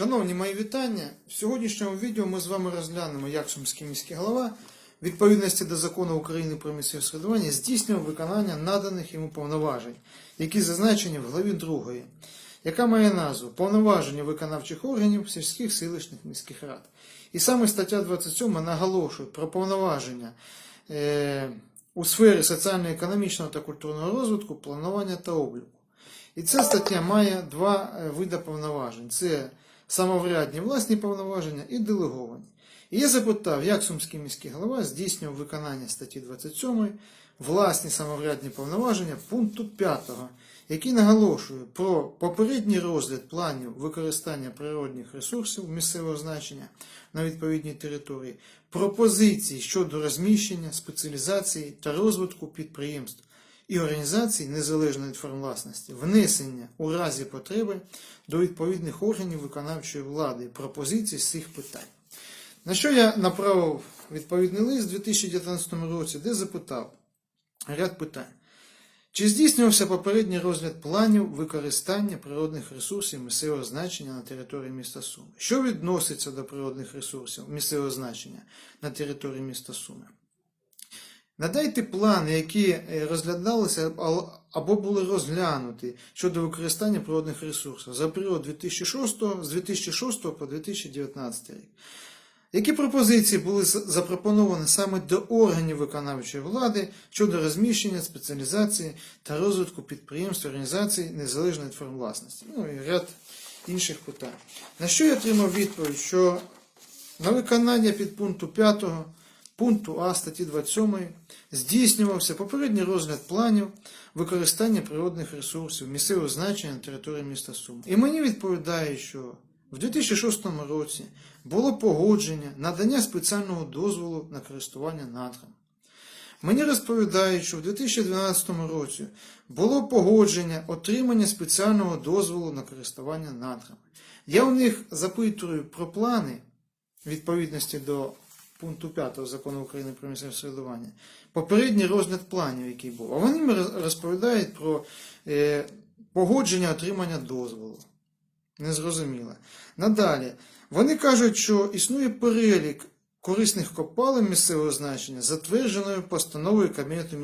Шановні мої вітання, в сьогоднішньому відео ми з вами розглянемо, як Сумський міський голова відповідності до закону України про місцеве самоврядування здійснював виконання наданих йому повноважень, які зазначені в главі 2, яка має назву Повноваження виконавчих органів сільських селищних міських рад. І саме стаття 27 наголошує про повноваження е, у сфері соціально-економічного та культурного розвитку, планування та обліку. І ця стаття має два е, види повноважень: це самоврядні власні повноваження і делеговані. І я запитав, як Сумський міський голова здійснював виконання статті 27 власні самоврядні повноваження пункту 5, який наголошує про попередній розгляд планів використання природних ресурсів місцевого значення на відповідній території, пропозиції щодо розміщення, спеціалізації та розвитку підприємств і організацій незалежної від форм власності, внесення у разі потреби до відповідних органів виконавчої влади пропозицій з цих питань. На що я направив відповідний лист у 2019 році, де запитав ряд питань. Чи здійснювався попередній розгляд планів використання природних ресурсів місцевого значення на території міста Суми? Що відноситься до природних ресурсів місцевого значення на території міста Суми? Надайте плани, які е, розглядалися або були розглянуті щодо використання природних ресурсів за період 2006, з 2006 по 2019 рік. Які пропозиції були запропоновані саме до органів виконавчої влади щодо розміщення, спеціалізації та розвитку підприємств, організацій незалежно від форм власності? Ну і ряд інших питань. На що я отримав відповідь, що на виконання підпункту 5 пункту А статті 27 здійснювався попередній розгляд планів використання природних ресурсів місцевого значення на території міста Суми. І мені відповідає, що в 2006 році було погодження надання спеціального дозволу на користування надрами. Мені розповідають, що в 2012 році було погодження отримання спеціального дозволу на користування надрами. Я у них запитую про плани відповідності до пункту 5 закону України про місцеве самоврядування, попередній розгляд планів, який був. А вони розповідають про е, погодження отримання дозволу. Незрозуміло. Надалі, вони кажуть, що існує перелік корисних копалин місцевого значення, затвердженою постановою Кабінету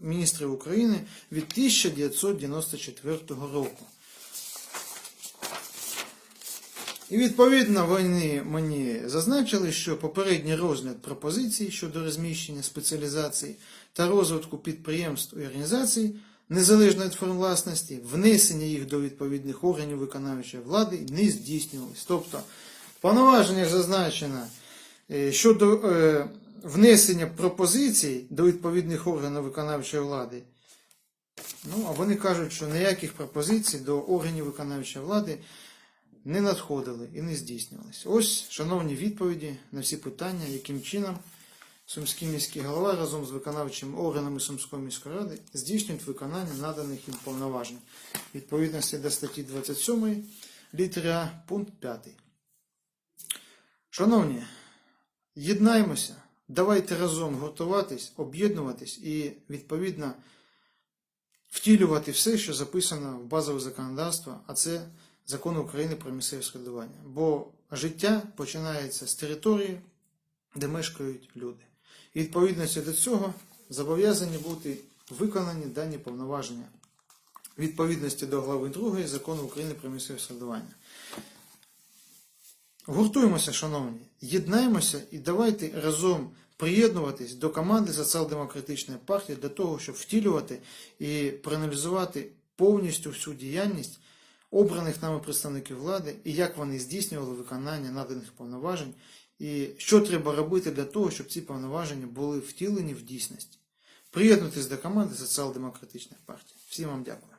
міністрів України від 1994 року. І відповідно вони мені зазначили, що попередній розгляд пропозицій щодо розміщення спеціалізацій та розвитку підприємств і організацій незалежно від форм власності, внесення їх до відповідних органів виконавчої влади не здійснювалось. Тобто, в повноваженнях зазначено е, щодо е, внесення пропозицій до відповідних органів виконавчої влади. Ну, а вони кажуть, що ніяких пропозицій до органів виконавчої влади не надходили і не здійснювалися. Ось, шановні відповіді на всі питання, яким чином Сумський міський голова разом з виконавчими органами Сумської міської ради здійснюють виконання наданих їм повноважень відповідності до статті 27 літери А, пункт 5. Шановні, єднаймося, давайте разом гуртуватись, об'єднуватись і відповідно втілювати все, що записано в базове законодавство, а це закон України про місцеве самоврядування. Бо життя починається з території, де мешкають люди. І відповідності до цього зобов'язані бути виконані дані повноваження відповідності до глави 2 закону України про місцеве самоврядування. Гуртуємося, шановні, єднаємося і давайте разом приєднуватись до команди Соціал-демократичної партії для того, щоб втілювати і проаналізувати повністю всю діяльність обраних нами представників влади і як вони здійснювали виконання наданих повноважень, і що треба робити для того, щоб ці повноваження були втілені в дійсності. Приєднуйтесь до команди Соціал-демократичної партії. Всім вам дякую.